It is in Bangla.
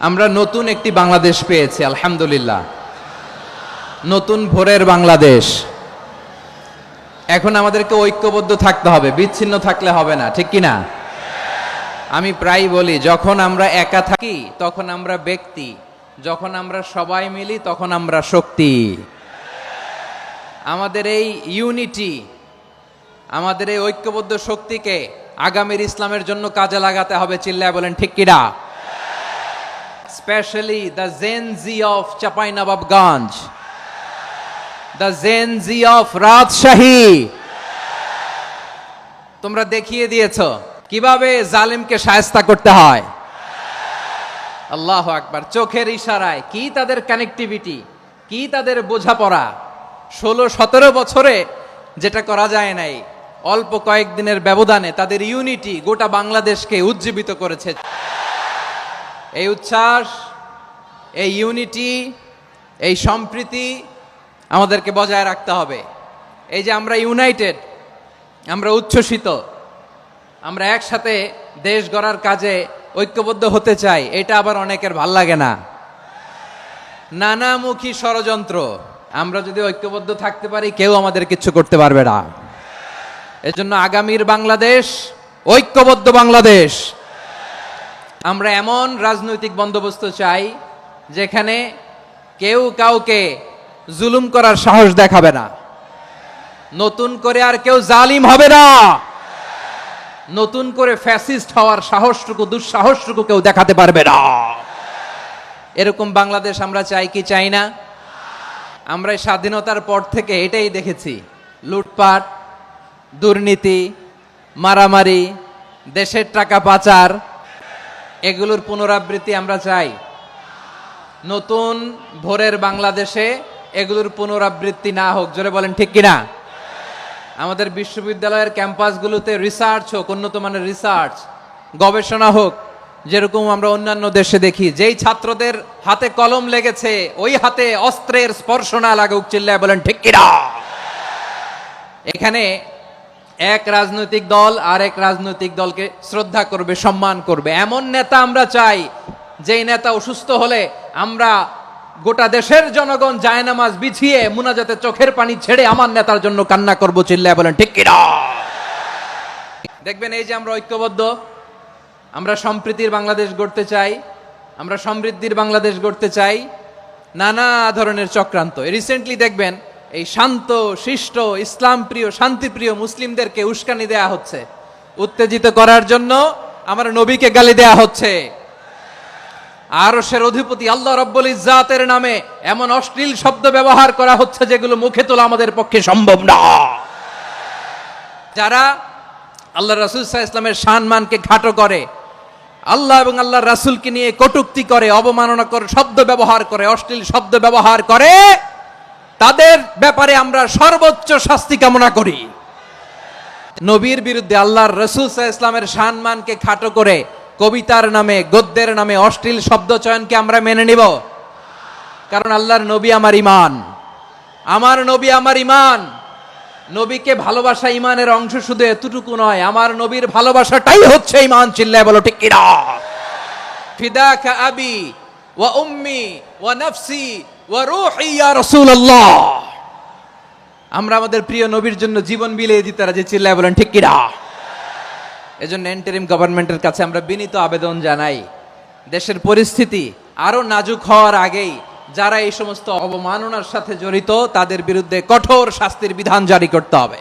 আমরা নতুন একটি বাংলাদেশ পেয়েছি, আলহামদুলিল্লাহ। নতুন ভোরের বাংলাদেশ। এখন আমাদেরকে ঐক্যবদ্ধ থাকতে হবে, বিচ্ছিন্ন থাকলে হবে না, ঠিক কি না আমি প্রায় বলি, যখন আমরা একা থাকি, তখন আমরা ব্যক্তি। যখন আমরা সবাই মিলি, তখন আমরা শক্তি। আমাদের এই ইউনিটি, আমাদের এই ঐক্যবদ্ধ শক্তিকে আগামীর ইসলামের জন্য কাজে লাগাতে হবে, চিল্লায় বলেন, ঠিক কিনা? Specially the Gen Z of Chapainawabganj the Gen Z of Rajshahi তোমরা দেখিয়ে দিয়েছ, কীভাবে জালিমকে সায়স্তা করতে হয়। আল্লাহ আকবার, চোখের ইশারায়, কি তাদের কানেক্টিভিটি কি তাদের বোঝাপড়া। ষোলো, সতেরো বছরে যেটা করা যায় নাই, অল্প কয়েকদিনের ব্যবধানে তাদের ইউনিটি গোটা বাংলাদেশকে উজ্জীবিত করেছে। এই উচ্ছ্বাস, এই ইউনিটি এই সম্প্রীতি আমাদেরকে বজায় রাখতে হবে। এই যে আমরা ইউনাইটেড আমরা উচ্ছ্বসিত, আমরা একসাথে দেশ গড়ার কাজে ঐক্যবদ্ধ হতে চাই, এটা আবার অনেকের ভালো লাগে না। নানামুখী ষড়যন্ত্র, আমরা যদি ঐক্যবদ্ধ থাকতে পারি, কেউ আমাদের কিছু করতে পারবে না। এজন্য আগামীর বাংলাদেশ, ঐক্যবদ্ধ বাংলাদেশ আমরা এমন রাজনৈতিক বন্দোবস্ত চাই যেখানে কেউ কাউকে জুলুম করার সাহস দেখাবে না। নতুন করে আর কেউ জালিম হবে না। নতুন করে ফ্যাসিস্ট হওয়ার সাহসটুকু, দুঃসাহসটুকু কেউ দেখাতে পারবে না। এরকম বাংলাদেশ আমরা চাই কি চাই না? আমরা স্বাধীনতার পর থেকে এটাই দেখেছি। লুটপাট, দুর্নীতি, মারামারি, দেশের টাকা পাচার এগুলোর পুনরাবৃত্তি আমরা চাই। নতুন ভোরের বাংলাদেশে এগুলোর পুনরাবৃত্তি না হোক, জোরে বলেন ঠিক কিনা? আমাদের বিশ্ববিদ্যালয়ের ক্যাম্পাসগুলোতে রিসার্চ হোক, উন্নত মানের রিসার্চ গবেষণা হোক, যেরকম আমরা অন্যান্য দেশে দেখি, যেই ছাত্রদের হাতে কলম লেগেছে, ওই হাতে অস্ত্রের স্পর্শ না লাগুক, চিল্লায় বলেন ঠিক কিনা? এখানে এক রাজনৈতিক দল আর এক রাজনৈতিক দলকে শ্রদ্ধা করবে, সম্মান করবে। এমন নেতা আমরা চাই, যেই নেতা অসুস্থ হলে আমরা গোটা দেশের জনগণ জায়নামাজ বিছিয়ে মুনাজাতে চোখের পানি ছেড়ে আমার নেতার জন্য কান্না করব, চিল্লায় বলেন, ঠিক কিনা? দেখবেন এই যে আমরা ঐক্যবদ্ধ, আমরা সম্প্রীতির বাংলাদেশ গড়তে চাই, আমরা সমৃদ্ধির বাংলাদেশ গড়তে চাই, নানা ধরনের চক্রান্ত। রিসেন্টলি দেখবেন এই শান্ত, শিষ্ট ইসলাম প্রিয় শান্তিপ্রিয় মুসলিমদেরকে উস্কানি দেয়া হচ্ছে। উত্তেজিত করার জন্য আমার নবীকে গালি দেয়া হচ্ছে। আরসের অধিপতি আল্লাহ রব্বুল ইজ্জাতের নামে এমন অশ্লীল শব্দ ব্যবহার করা হচ্ছে যেগুলো মুখে তোলা আমাদের পক্ষে সম্ভব না। যারা আল্লাহ রাসুল ইসলামের সম্মানকে খাটো করে, আল্লাহ এবং আল্লাহ রাসুলকে নিয়ে কটুক্তি করে অবমাননা করে শব্দ ব্যবহার করে, অশ্লীল শব্দ ব্যবহার করে তাদের ব্যাপারে আমরা সর্বোচ্চ শাস্তি কামনা করি। নবীর বিরুদ্ধে আল্লাহর রসুল ইসলামের সম্মানকে খাটো করে কবিতার নামে, গদ্যের নামে অশ্লীল শব্দ চয়নকে আমরা মেনে নিব। কারণ আল্লাহর নবী আমার ইমান আমার নবী আমার ইমান নবীকে ভালোবাসা ইমানের অংশ শুধু এতটুকু নয়, আমার নবীর ভালোবাসাটাই হচ্ছে ইমান চিল্লায় বলো ঠিক ফিদাকা আবি ওয়া উম্মি ওয়া নাফসি আমরা আমাদের প্রিয় নবীর জন্য জীবন বিলিয়ে দিতে রাজি, চিল্লায় বলেন, ঠিক কিরা এজন্য এন্টারিম গভর্নমেন্টের কাছে আমরা বিনীত আবেদন জানাই, দেশের পরিস্থিতি আরও নাজুক হওয়ার আগেই যারা এই সমস্ত অবমাননার সাথে জড়িত, তাদের বিরুদ্ধে কঠোর শাস্তির বিধান জারি করতে হবে।